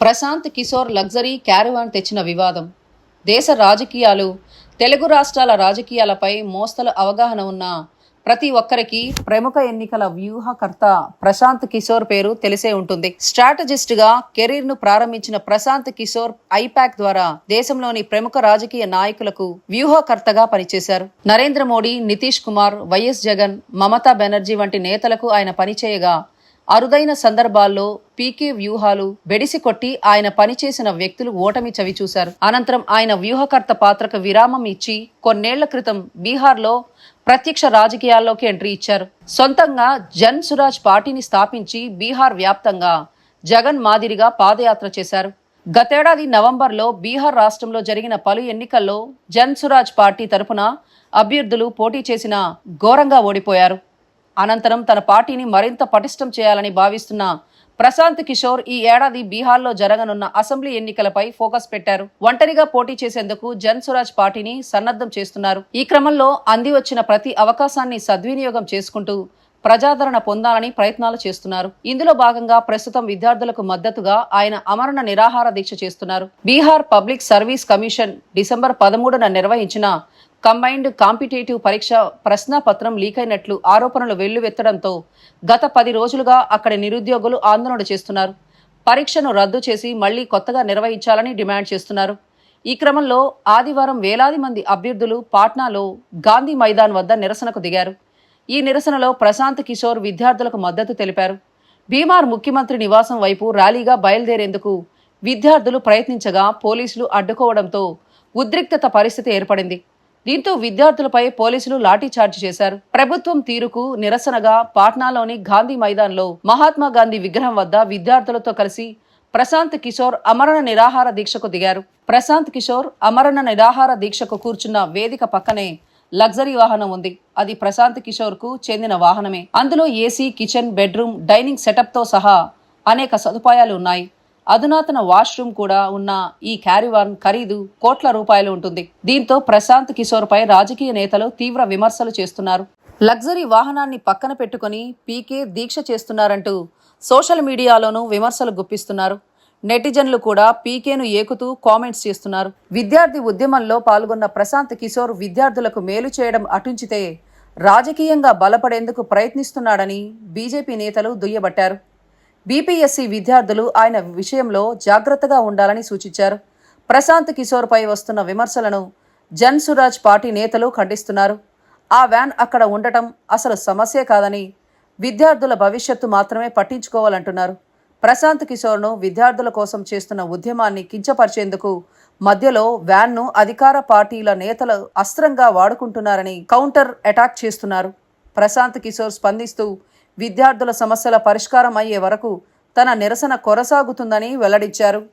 Prashanth Kishore luxury caravan తెచ్చిన వివాదం. దేశ రాజకీయాలు తెలుగు రాష్ట్రాల రాజకీయాలపై మోస్తలు అవగాహన ఉన్న ప్రతి ఒక్కరికి ప్రముఖ ఎన్నికల వ్యూహకర్త ప్రశాంత్ కిషోర్ పేరు తెలిసే ఉంటుంది. స్ట్రాటజిస్ట్గా కెరీర్ను ప్రారంభించిన ప్రశాంత్ కిషోర్ ఐపాక్ ద్వారా దేశంలోని ప్రముఖ రాజకీయ నాయకులకు వ్యూహకర్తగా పనిచేశారు. నరేంద్ర మోడీ నితీష్ కుమార్ వైఎస్ జగన్ మమతా బెనర్జీ వంటి నేతలకు ఆయన పనిచేయగా అరుదైన సందర్భాల్లో పీకే వ్యూహాలు బెడిసి కొట్టి ఆయన పనిచేసిన వ్యక్తులు ఓటమి చవిచూశారు అనంతరం ఆయన వ్యూహకర్త పాత్రకు విరామం ఇచ్చి కొన్నేళ్ళ క్రితం బీహార్లో ప్రత్యక్ష రాజకీయాల్లోకి ఎంట్రీ ఇచ్చారు. సొంతంగా జన్ సురాజ్ పార్టీని స్థాపించి బీహార్ వ్యాప్తంగా జగన్ మాదిరిగా పాదయాత్ర చేశారు. గతేడాది నవంబర్లో బీహార్ రాష్ట్రంలో జరిగిన పలు ఎన్నికల్లో జన్ సురాజ్ పార్టీ తరపున అభ్యర్థులు పోటీ చేసిన ఘోరంగా ఓడిపోయారు. అనంతరం తన పార్టీని మరింత పటిష్టం చేయాలని భావిస్తున్న ప్రశాంత్ కిషోర్ ఈ ఏడాది బీహార్లో జరగనున్న అసెంబ్లీ ఎన్నికలపై ఫోకస్ పెట్టారు. ఒంటరిగా పోటీ చేసేందుకు జన్ స్వరాజ్ పార్టీని సన్నద్ధం చేస్తున్నారు. ఈ క్రమంలో అంది వచ్చిన ప్రతి అవకాశాన్ని సద్వినియోగం చేసుకుంటూ ప్రజాదరణ పొందాలని ప్రయత్నాలు చేస్తున్నారు. ఇందులో భాగంగా ప్రస్తుతం విద్యార్థులకు మద్దతుగా ఆయన అమరణ నిరాహార దీక్ష చేస్తున్నారు. Bihar public service commission December పదమూడున నిర్వహించిన కంబైన్డ్ కాంపిటేటివ్ పరీక్ష ప్రశ్నాపత్రం లీక్ అయినట్లు ఆరోపణలు వెల్లువెత్తడంతో గత పది రోజులుగా అక్కడి నిరుద్యోగులు ఆందోళన చేస్తున్నారు. పరీక్షను రద్దు చేసి మళ్ళీ కొత్తగా నిర్వహించాలని డిమాండ్ చేస్తున్నారు. ఈ క్రమంలో ఆదివారం వేలాది మంది అభ్యర్థులు పాట్నాలో గాంధీ మైదాన్ వద్ద నిరసనకు దిగారు. ఈ నిరసనలో ప్రశాంత్ కిషోర్ విద్యార్థులకు మద్దతు తెలిపారు. బీమార్ ముఖ్యమంత్రి నివాసం వైపు ర్యాలీగా బయలుదేరేందుకు విద్యార్థులు ప్రయత్నించగా పోలీసులు అడ్డుకోవడంతో ఉద్రిక్తత పరిస్థితి ఏర్పడింది. దీంతో విద్యార్థులపై పోలీసులు లాఠీచార్జ్ చేశారు. ప్రభుత్వం తీరుకు నిరసనగా పాట్నాలోని గాంధీ మైదాన్లో మహాత్మా గాంధీ విగ్రహం వద్ద విద్యార్థులతో కలిసి ప్రశాంత్ కిషోర్ అమరణ నిరాహార దీక్షకు దిగారు. ప్రశాంత్ కిషోర్ అమరణ నిరాహార దీక్షకు కూర్చున్న వేదిక పక్కనే లగ్జరీ వాహనం ఉంది. అది ప్రశాంత్ కిషోర్కు చెందిన వాహనమే. అందులో ఏసీ కిచెన్ బెడ్రూమ్ డైనింగ్ సెటప్తో సహా అనేక సదుపాయాలు ఉన్నాయి. అధునాతన వాష్రూమ్ కూడా ఉన్న ఈ క్యారివాన్ ఖరీదు కోట్ల రూపాయలు ఉంటుంది. దీంతో ప్రశాంత్ కిషోర్ పై రాజకీయ నేతలు తీవ్ర విమర్శలు చేస్తున్నారు. లగ్జరీ వాహనాన్ని పక్కన పెట్టుకుని పీకే దీక్ష చేస్తున్నారంటూ సోషల్ మీడియాలోనూ విమర్శలు గుప్పిస్తున్నారు. నెటిజన్లు కూడా పీకేను ఏకుతూ కామెంట్స్ చేస్తున్నారు. విద్యార్థి ఉద్యమంలో పాల్గొన్న ప్రశాంత్ కిషోర్ విద్యార్థులకు మేలు చేయడం అటుంచితే రాజకీయంగా బలపడేందుకు ప్రయత్నిస్తున్నాడని బీజేపీ నేతలు దుయ్యబట్టారు. బీపీఎస్సీ విద్యార్థులు ఆయన విషయంలో జాగ్రత్తగా ఉండాలని సూచించారు. ప్రశాంత్ కిషోర్పై వస్తున్న విమర్శలను జన్ సురాజ్ పార్టీ నేతలు ఖండిస్తున్నారు. ఆ వ్యాన్ అక్కడ ఉండటం అసలు సమస్యే కాదని విద్యార్థుల భవిష్యత్తు మాత్రమే పట్టించుకోవాలంటున్నారు. ప్రశాంత్ కిషోర్ను విద్యార్థుల కోసం చేస్తున్న ఉద్యమాన్ని కించపరిచేందుకు మధ్యలో వ్యాన్ను అధికార పార్టీల నేతలు అస్త్రంగా వాడుకుంటున్నారని కౌంటర్ అటాక్ చేస్తున్నారు. ప్రశాంత్ కిషోర్ స్పందిస్తూ విద్యార్థుల సమస్యల పరిష్కారం అయ్యే వరకు తన నిరసన కొనసాగుతుందని వెల్లడించారు.